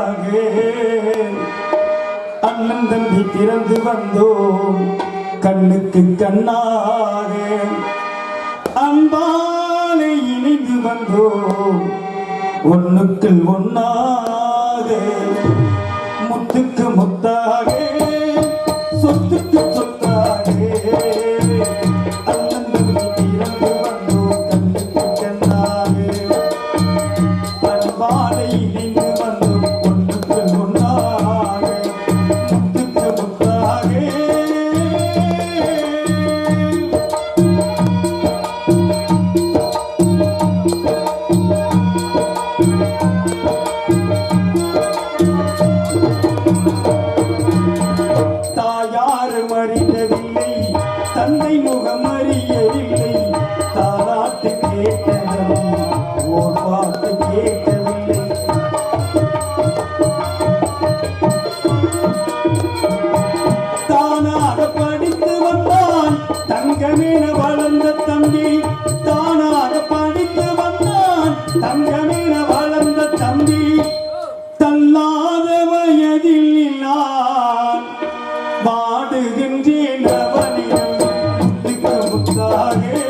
உனக்காக அண்ணன் தம்பி பிறந்து வந்தோம். கண்ணுக்கு கண்ணாக அன்பாலை இணைந்து வந்தோம். ஒன்னுக்குள் ஒன்னாக முத்துக்கு முத்தா தந்தை முகம் அறியவில்லை. தாராட்டு கேட்டவன் ஓர் பார்த்து கேட்கவில்லை தானாக படித்து வந்தான் தங்கமேன வளர்ந்த தம்பி. 啊！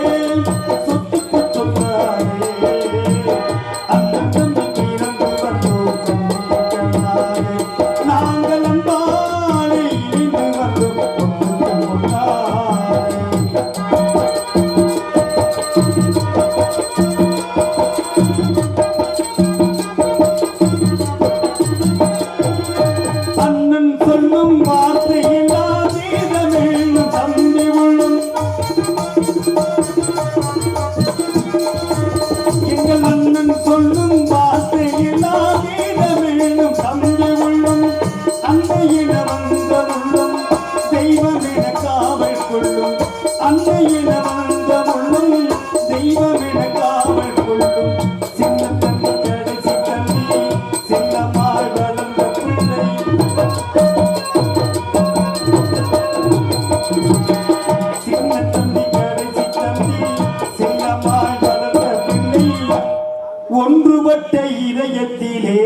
ஒன்றுபட்ட இதயத்திலே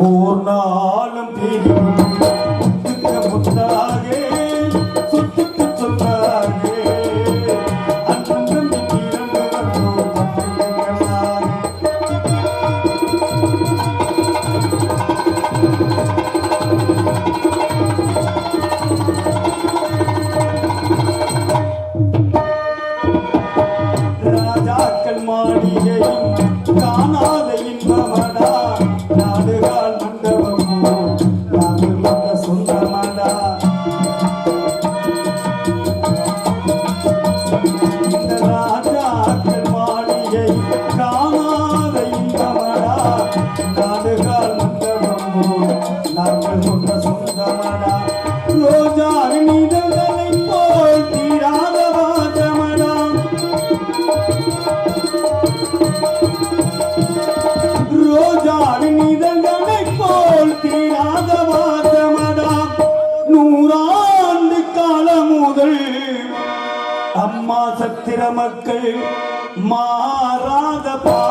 ஓர் நாளும் முத்தாக சொத்துக்கு சொன்னாக ராஜாக்கள் மாளிகையும் না மக்கள் மாறாத பா